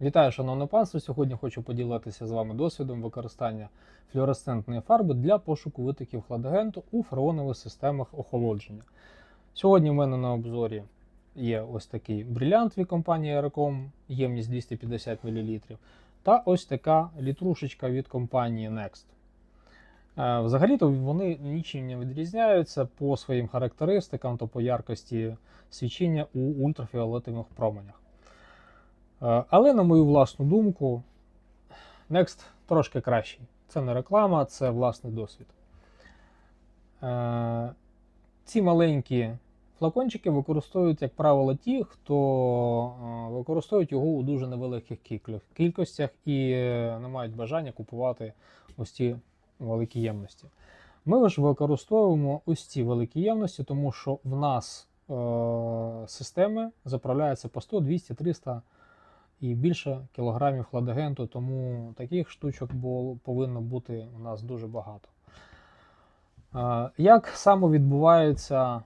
Вітаю, шановне панство! Сьогодні хочу поділитися з вами досвідом використання флюоресцентної фарби для пошуку витоків хладагенту у фреонових системах охолодження. Сьогодні в мене на обзорі є ось такий брилянт від компанії Aerocom, ємність 250 мл, та ось така літрушечка від компанії Next. Е, Взагалі-то вони нічим не відрізняються по своїм характеристикам та по яркості свічення у ультрафіолетових променях. Е, Але, на мою власну думку, Next трошки кращий. Це не реклама, це власний досвід. Е, Ці маленькі флакончики використовують, як правило, ті, хто е, використовують його у дуже невеликих кількостях і не мають бажання купувати ось ці великі ємності. Ми ж використовуємо ось ці великі ємності, тому що в нас е, системи заправляються по 100, 200, 300 і більше кілограмів хладагенту, тому таких штучок повинно бути у нас дуже багато. Як саме відбувається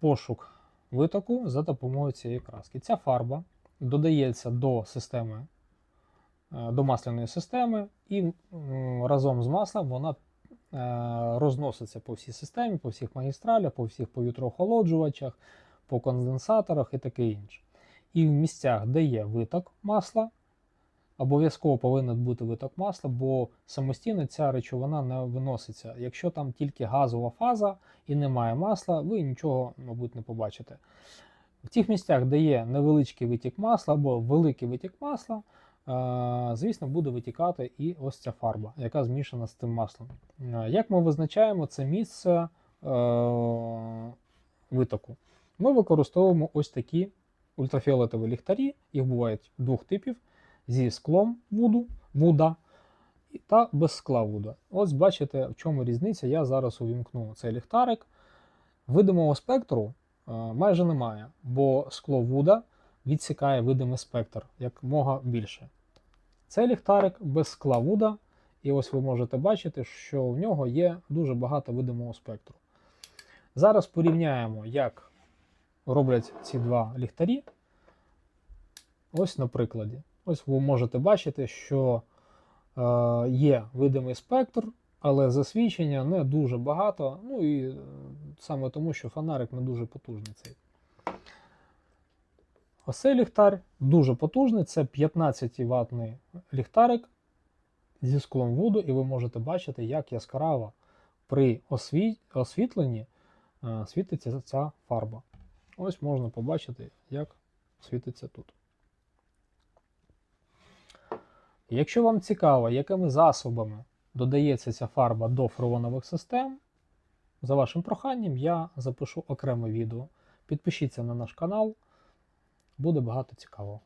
пошук витоку за допомогою цієї краски? Ця фарба додається до системи, е, до масляної системи, і разом з маслом вона е, розноситься по всій системі, по всіх магістралях, по всіх повітроохолоджувачах, по конденсаторах і таке інше. І в місцях, де є виток масла, обов'язково повинен бути виток масла, бо самостійно ця речовина не виноситься. Якщо там тільки газова фаза і немає масла, ви нічого, мабуть, не побачите. В тих місцях, де є невеличкий витік масла або великий витік масла, е, звісно, буде витікати і ось ця фарба, яка змішана з тим маслом. Е, Як ми визначаємо це місце е, витоку? Ми використовуємо ось такі ультрафіолетові ліхтарі, їх бувають двох типів: зі склом вуду, вуда та без скла вуда. Ось бачите, в чому різниця. Я зараз увімкну цей ліхтарик. Видимого спектру е, майже немає, бо скло вуда відсікає видимий спектр якмога більше. Цей ліхтарик без скла вуда, і ось ви можете бачити, що в нього є дуже багато видимого спектру. Зараз порівняємо, як роблять ці два ліхтарі. Ось на прикладі. Ось ви можете бачити, що е, є видимий спектр, але засвічення не дуже багато. Ну і е, саме тому, що фонарик не дуже потужний цей. Ось цей ліхтар дуже потужний, це 15 ватний ліхтарик зі склом воду, і ви можете бачити, як яскраво при осві... освітленні е, світиться ця фарба. Ось можна побачити, як світиться тут. Якщо вам цікаво, якими засобами додається ця фарба до фреонових систем, за вашим проханням я запишу окреме відео. Підпишіться на наш канал, буде багато цікавого.